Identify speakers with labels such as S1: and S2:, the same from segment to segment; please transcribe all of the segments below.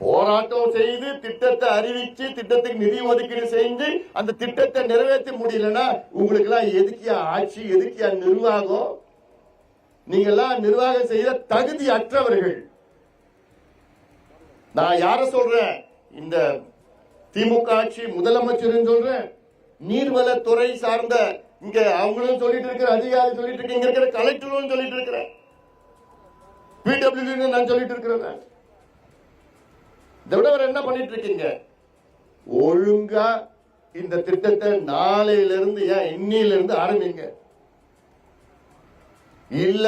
S1: போராட்டம் செய்து திட்டத்தை அறிவிச்சு திட்டத்துக்கு நிதி ஒதுக்கீடு செஞ்சு அந்த திட்டத்தை நிறைவேற்ற முடியலன்னா உங்களுக்கு எல்லாம் எதுக்கியா ஆட்சி எதுக்கியா நிர்வாகம்? நீங்க எல்லாம் நிர்வாகம் செய்த தகுதி அற்றவர்கள். நான் யார சொல்றேன்? இந்த திமுக ஆட்சி முதலமைச்சர் சொல்றேன். நீர்வளத்துறை சார்ந்த இங்க அவங்களும் சொல்லிட்டு இருக்கிற அதிகாரி சொல்லிட்டு இருக்க இங்க இருக்கிற கலெக்டரும் சொல்லிட்டு இருக்கிறேன் பிடபிள்யூ நான் சொல்லிட்டு இருக்கிறேன். இதை விட என்ன பண்ணிட்டு இருக்கீங்க ஒழுங்கா இந்த திட்டத்தை நாளையில இருந்து ஏன் இன்னில இருந்து ஆரம்பிங்க. இல்ல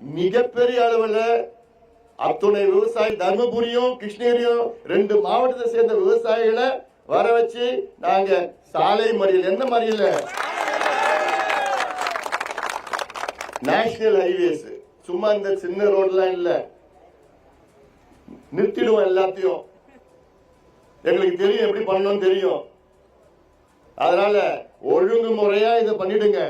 S1: மிகப்பெரிய அளவில் அத்துணை விவசாயி தர்மபுரியும் கிருஷ்ணகிரியும் ரெண்டு மாவட்டத்தை சேர்ந்த விவசாயிகளை வர வச்சு நாங்க சாலை மறியல். என்ன மறியல? நேஷனல் ஹைவேஸ் சும்மா இந்த சின்ன ரோட்லாம் இல்லை. நிறுத்திடுவோம் எல்லாத்தையும். எங்களுக்கு தெரியும் எப்படி பண்ணணும் தெரியும். அதனால ஒழுங்கு முறையா இதை பண்ணிடுங்க.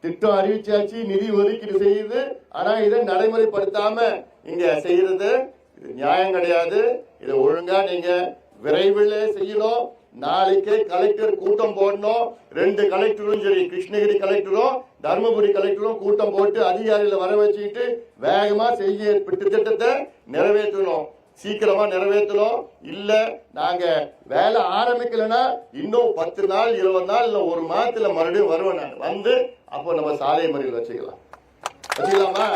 S1: திட்டம் அறிவிச்சாச்சு நிதி ஒதுக்கீடு செய்யுது. ஆனா இதை நடைமுறைப்படுத்தாம இங்க செய்யறது இது நியாயம் கிடையாது. இதை ஒழுங்கா நீங்க விரைவில் செய்யணும். நாளைக்கே கலெக்டர் கூட்டம் போடணும். ரெண்டு கலெக்டரும் சரி கிருஷ்ணகிரி கலெக்டரும் தருமபுரி கலெக்டரும் கூட்டம் போட்டு அதிகாரிகளை வர வச்சுக்கிட்டு வேகமா செய்ய திட்டத்தை நிறைவேற்றணும். சீக்கிரமா நிறைவேற்றணும். இல்ல நாங்க வேலை ஆரம்பிக்கலைன்னா இன்னும் பத்து நாள் இருபது நாள் இல்ல ஒரு மாதத்துல மறுபடியும் வருவேன் நாங்க. வந்து அப்போ நம்ம சாலை மறியல் வச்சுக்கலாம். வச்சுக்கலாமா?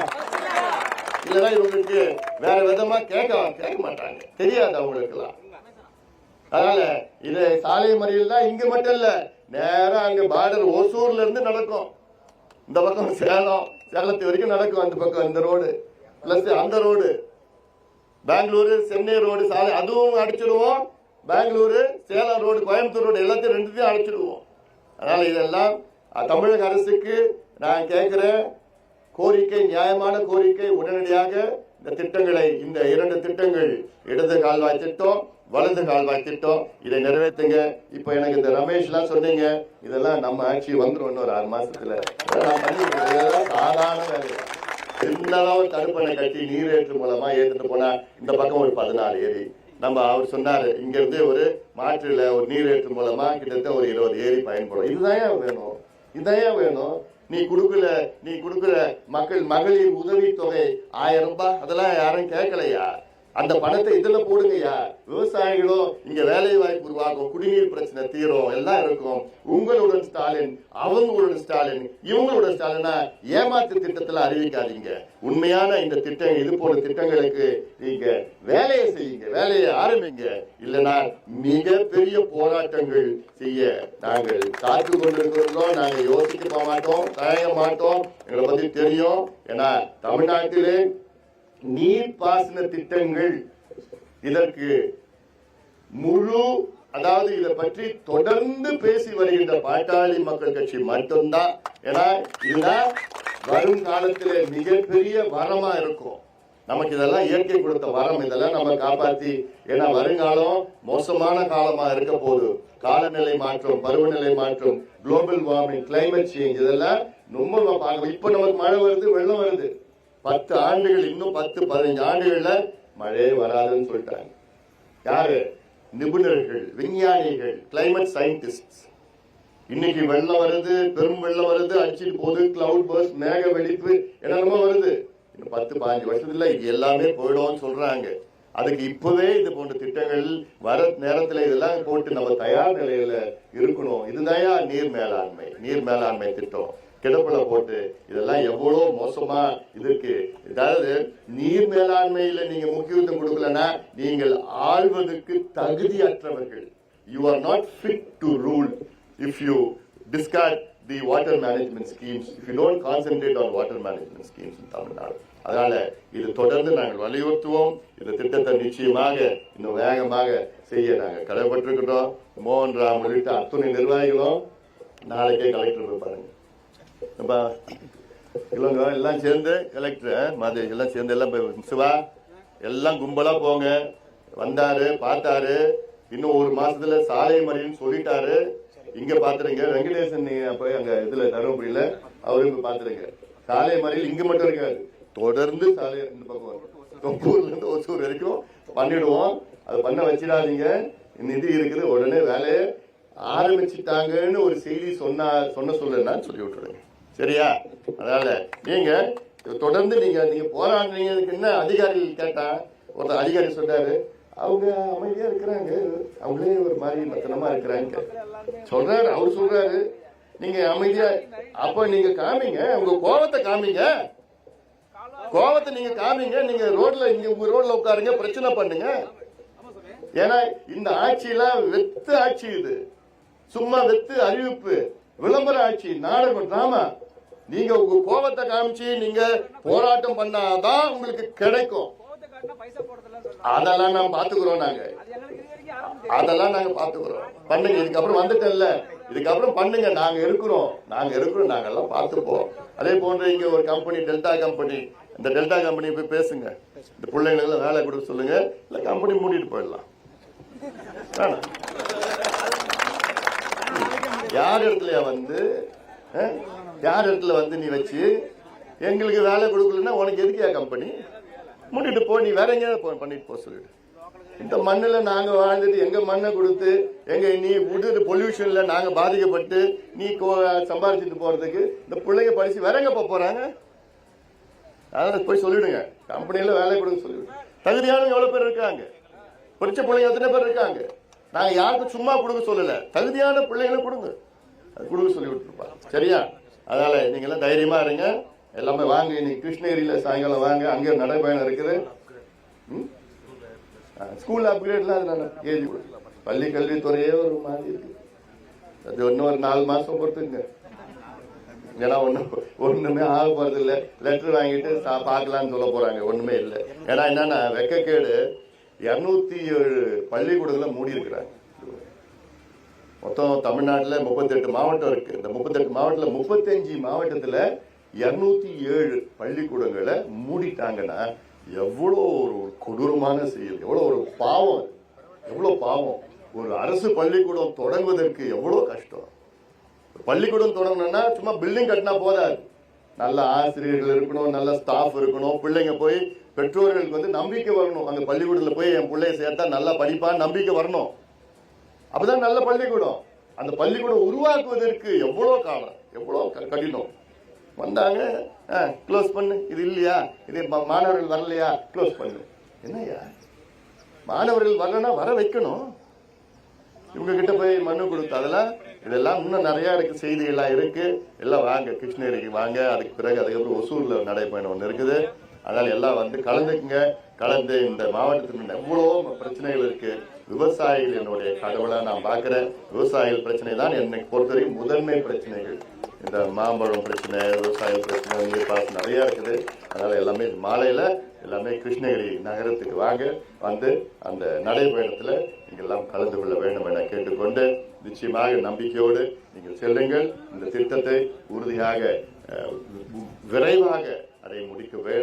S1: இல்லைன்னா இவங்களுக்கு வேற விதமா கேட்க கேட்க மாட்டாங்க. தெரியாது அவங்களுக்குலாம் அதனால இது சாலை மறியல் தான் இங்க மட்டும் இல்ல. நேரா அங்க பார்டர் ஓசூர்ல இருந்து நடக்கும். இந்த பக்கம் சேலம் சேலத்து வரைக்கும் நடக்கும் அந்த பக்கம் இந்த ரோடு பிளஸ் அந்த ரோடு பெங்களூரு சென்னை ரோடு சாலை அதுவும் அடிச்சிடுவோம். பெங்களூரு சேலம் ரோடு கோயம்புத்தூர் ரோடு எல்லாத்தையும் ரெண்டுத்தையும் அடிச்சிடுவோம். அதனால இதெல்லாம் தமிழக அரசுக்கு நான் கேட்கிறேன் கோரிக்கை நியாயமான கோரிக்கை உடனடியாக இந்த திட்டங்களை இந்த இரண்டு திட்டங்கள் இடது கால்வாய் திட்டம் வலது கால்வாய் திட்டம் இதை நிறைவேற்றுங்க. இப்போ எனக்கு இந்த ரமேஷ்லாம் சொன்னீங்க. இதெல்லாம் நம்ம ஆட்சி வந்துடும் இன்னொரு ஆறு மாசத்துல. சாதாரண வேலை. சின்னதாக ஒரு தடுப்பணை கட்டி நீரேற்று மூலமா ஏற்றுட்டு போனா இந்த பக்கம் ஒரு பதினாறு ஏரி. நம்ம அவர் சொன்னாரு இங்க இருந்து ஒரு மாற்றுல ஒரு நீரேற்று மூலமா கிட்டத்தட்ட ஒரு இருபது ஏரி பயன்படும். இதுதான் ஏன் வேணும்? இதான் ஏன் வேணும்? நீ கொடுக்கல நீ கொடுக்குற மக்கள் மகளிர் உதவி தொகை ஆயிரம் ரூபாய். அதெல்லாம் யாரும் கேட்கலையா? அந்த பணத்தை இதுல போடுங்கய்யா விவசாயிகளும் இங்க வேலை வாய்ப்பு உருவாகும் குடிநீர் பிரச்சனை தீரும் எல்லாம் இருக்கும். உங்களுடன் ஸ்டாலின் அவங்களுடன் ஸ்டாலின் இவங்களுடன் ஸ்டாலினா ஏமாத்து திட்டத்துல அறிவிக்காதீங்க. உண்மையான இந்த திட்டம் இது போன்ற திட்டங்களுக்கு நீங்க வேலையை செய்யுங்க வேலையை ஆரம்பிங்க. இல்லைன்னா மிகப்பெரிய போராட்டங்கள் செய்ய நாங்கள் காத்து கொண்டிருக்கிறோம். நாங்க யோசிக்க மாட்டோம் தயங்க மாட்டோம். எங்களை பத்தி தெரியும். ஏன்னா தமிழ்நாட்டிலே நீர் பாசன திட்டங்கள் இதற்கு முழு அதாவது இதை பற்றி தொடர்ந்து பேசி வருகின்ற பாட்டாளி மக்கள் கட்சி மட்டும்தான். ஏன்னா இதுதான் வரும் காலத்தில் மிகப்பெரிய வரமா இருக்கும். நமக்கு இதெல்லாம் இயற்கை கொடுத்த வரம். இதெல்லாம் நம்ம காப்பாத்தி ஏன்னா வருங்காலம் மோசமான காலமா இருக்க போகுது. காலநிலை மாற்றம் பருவநிலை மாற்றம் குளோபல் வார்மிங் கிளைமேட் சேஞ்ச் இதெல்லாம் ரொம்ப நம்ம பார்க்கணும் இப்ப நமக்கு மழை வருது வெள்ளம் வருது. பத்து ஆண்டுகள் இன்னும் பத்து பதினஞ்சு ஆண்டுகள்ல மழையே வராதுன்னு சொல்லிட்டாங்க. யாரு? நிபுணர்கள் விஞ்ஞானிகள் கிளைமேட் சயின்டிஸ்ட் இன்னைக்கு வெள்ளம் வருது பெரும் வெள்ளம் வருது அடிச்சிட்டு போகுது கிளவுட் பர்ஸ் மேக வெடிப்பு என்னென்னமோ வருது. இன்னும் பத்து பதினஞ்சு வருஷத்துல இது எல்லாமே போயிடும்னு சொல்றாங்க. அதுக்கு இப்பவே இது போன்ற திட்டங்கள் வர நேரத்துல இதெல்லாம் போட்டு நம்ம தயார் நிலையில இருக்கணும். இதுதான் நீர் மேலாண்மை நீர் மேலாண்மை திட்டம். கிடப்புல போட்டு இதெல்லாம் எவ்வளவு மோசமா இருக்கு. அதாவது நீர் மேலாண்மையில நீங்க முக்கியத்துவம் கொடுக்கலன்னா நீங்கள் ஆள்வதற்கு தகுதியற்றவர்கள். You are not fit to rule if you discard the water management schemes if you don't concentrate on water management schemes in Tamil அதனால இது தொடர்ந்து நாங்கள் வலியுறுத்துவோம். இந்த திட்டத்தை நிச்சயமாக இன்னும் வேகமாக செய்ய நாங்கள் கடமைப்பட்டிருக்கிறோம் மோகன் ராம் உள்ளிட்ட அத்துணை நிர்வாகிகளும் நாளைக்கே கலெக்டர் பாருங்க. அப்ப இவங்க எல்லாம் சேர்ந்து கலெக்டர் மாதிரி எல்லாம் சேர்ந்து எல்லாம் போய் சிவா எல்லாம் கும்பலா போங்க. வந்தாரு பார்த்தாரு. இன்னும் ஒரு மாசத்துல சாலை மறியல்னு சொல்லிட்டாரு. இங்க பாத்துருங்க. வெங்கடேசன் நீங்க போய் அங்க இதுல தருமபுரியில அவரு இங்க பாத்துருங்க. சாலை மறியல் இங்க மட்டும் இருக்காது. தொடர்ந்து சாலை இந்த பக்கம் வரும். தொப்பூர்ல இருந்து ஒசூர் வரைக்கும் பண்ணிடுவோம். அது பண்ண வச்சிடாதீங்க. நிதி இருக்குது. உடனே வேலையை ஆரம்பிச்சிட்டாங்கன்னு ஒரு செய்தி சொன்னா சொன்ன சொல்லுன்னா சொல்லி விட்டுருங்க சரியா? அதனால நீங்க தொடர்ந்து நீங்க நீங்க போராடுறீங்க என்ன அதிகாரிகள் கேட்டா? ஒருத்தர் அதிகாரி சொன்னாரு அவங்க அமைதியா இருக்கிறாங்க. அவங்களே ஒரு மாதிரி மத்தனமா இருக்கிறாங்க. சொல்றாரு அவர் சொல்றாரு. நீங்க அமைதியா அப்ப நீங்க காமிங்க. உங்க கோபத்தை காமிங்க. கோபத்தை நீங்க காமிங்க. நீங்க ரோட்ல இங்க உங்கள் ரோட்ல உட்காருங்க பிரச்சனை பண்ணுங்க. ஏன்னா இந்த ஆட்சியெல்லாம் வெத்து ஆட்சி இது. சும்மா வெத்து அறிவிப்பு. விளம்பர ஆட்சி நாடகம் டிராமா நீங்க உங்க கோபத்தை காமிச்சு நீங்க போராட்டம் பண்ணாதான் உங்களுக்கு கிடைக்கும். அதெல்லாம் நான் பாத்துக்கிறோம் நாங்க. அதெல்லாம் நாங்க பாத்துக்கிறோம். பண்ணுங்க இதுக்கப்புறம் வந்துட்டேன்ல. இதுக்கப்புறம் பண்ணுங்க நாங்க இருக்கிறோம். நாங்க இருக்கிறோம் நாங்க எல்லாம் பார்த்துப்போம் அதே போன்று இங்க ஒரு கம்பெனி டெல்டா கம்பெனி இந்த டெல்டா கம்பெனி போய் பேசுங்க. இந்த பிள்ளைங்களுக்கு எல்லாம் வேலை கொடுக்க சொல்லுங்க. இல்ல கம்பெனி மூடிட்டு போயிடலாம். யார் இடத்துல வந்து யார் இடத்துல வந்து நீ வச்சு எங்களுக்கு வேலை கொடுக்கலன்னா உனக்கு எதுக்கியா கம்பெனி மூடிட்டு போ நீ வேற எங்கேயாவது போ- பண்ணிட்டு போ சொல்லிடு இந்த மண்ணில் நாங்கள் வாழ்ந்துட்டு எங்கள் மண்ணை கொடுத்து எங்கள் நீ விடுற பொல்யூஷனில் நாங்கள் பாதிக்கப்பட்டு நீ கோ- சம்பாதிச்சுட்டு போகிறதுக்கு இந்த பிள்ளைங்க படித்து வேற எங்கே போக போகிறாங்க அதனால் போய் சொல்லிவிடுங்க கம்பெனியில் வேலை கொடுக்க சொல்லிவிடுங்க தகுதியானவங்க எவ்வளோ பேர் இருக்காங்க? படித்த பிள்ளைங்க எத்தனை பேர் இருக்காங்க? நாங்கள் யாருக்கும் சும்மா கொடுக்க சொல்லலை. தகுதியான பிள்ளைங்களை கொடுங்க. அது கொடுக்க சொல்லி விட்டுருப்பா. சரியா? அதனால நீங்க எல்லாம் தைரியமா இருங்க. எல்லாமே வாங்க. இன்னைக்கு கிருஷ்ணகிரியில சாயங்காலம் வாங்க. அங்க நடைபயணம் இருக்குது. ஸ்கூல் அப்கிரேட்லாம் அது ஏஜ் பள்ளி கல்வித்துறையே ஒரு மாதிரி இருக்கு. அது இன்னும் ஒரு நாலு மாசம் பொறுத்துங்க. ஏன்னா ஒன்றும் ஒண்ணுமே ஆக போறது இல்ல லெட்டர் வாங்கிட்டு சா- சொல்ல போறாங்க. ஒண்ணுமே இல்ல. ஏன்னா என்னன்னா வெக்கக்கேடு இருநூத்தி ஏழு பள்ளிக்கூடங்களை மூடி இருக்கிறாங்க மொத்தம் தமிழ்நாட்டில் முப்பத்தெட்டு மாவட்டம் இருக்கு. இந்த முப்பத்தெட்டு மாவட்டத்தில் முப்பத்தஞ்சு மாவட்டத்தில் இருநூத்தி ஏழு பள்ளிக்கூடங்களை மூடிட்டாங்கன்னா எவ்வளோ ஒரு கொடூரமான செயல் எவ்வளோ ஒரு பாவம் எவ்வளோ பாவம். ஒரு அரசு பள்ளிக்கூடம் தொடங்குவதற்கு எவ்வளோ கஷ்டம். பள்ளிக்கூடம் தொடங்கணும்னா சும்மா பில்டிங் கட்டினா போதாது. நல்ல ஆசிரியர்கள் இருக்கணும் நல்ல ஸ்டாஃப் இருக்கணும். பிள்ளைங்க போய் பெற்றோர்களுக்கு வந்து நம்பிக்கை வரணும். அந்த பள்ளிக்கூடத்தில் போய் என் பிள்ளைய சேர்த்தா நல்லா படிப்பான்னு நம்பிக்கை வரணும். அப்பதான் நல்ல பள்ளிக்கூடம். அந்த பள்ளிக்கூடம் உருவாக்குவதற்கு எவ்வளவு காலம் எவ்வளவு க- கடினம். வந்தாங்க க்ளோஸ் பண்ணு. இது இல்லையா? இது மாணவர்கள் வரலையா? க்ளோஸ் பண்ணு. என்னய்யா? மாணவர்கள் வரலன்னா வர வைக்கணும். இவங்க கிட்ட போய் மனு கொடுத்து அதெல்லாம் இதெல்லாம் இன்னும் நிறைய இருக்கு செய்திகள்லாம் இருக்கு. எல்லாம் வாங்க கிருஷ்ணகிரிக்கு வாங்க. அதுக்கு பிறகு அதுக்கப்புறம் ஒசூரில் நடைபயணம் ஒன்று இருக்குது. அதனால எல்லாம் வந்து கலந்துக்குங்க. கலந்து இந்த மாவட்டத்தில் எவ்வளோ பிரச்சனைகள் இருக்குது விவசாயிகள் என்னுடைய கடவுளாக நான் பார்க்குறேன் விவசாயிகள் பிரச்சனை தான் என்னை பொறுத்தவரைக்கும் முதன்மை பிரச்சனைகள். இந்த மாம்பழம் பிரச்சனை விவசாய பிரச்சனை நீர் பாசனம் நிறையா இருக்குது. அதனால் எல்லாமே மாலையில் எல்லாமே கிருஷ்ணகிரி நகரத்துக்கு வாங்க வந்து அந்த நடைபயணத்தில் நீங்கள் எல்லாம் கலந்து கொள்ள வேண்டும் என கேட்டுக்கொண்டு நிச்சயமாக நம்பிக்கையோடு நீங்கள் செல்லுங்கள். இந்த திட்டத்தை உறுதியாக விரைவாக அதை முடிக்க வேண்டும்.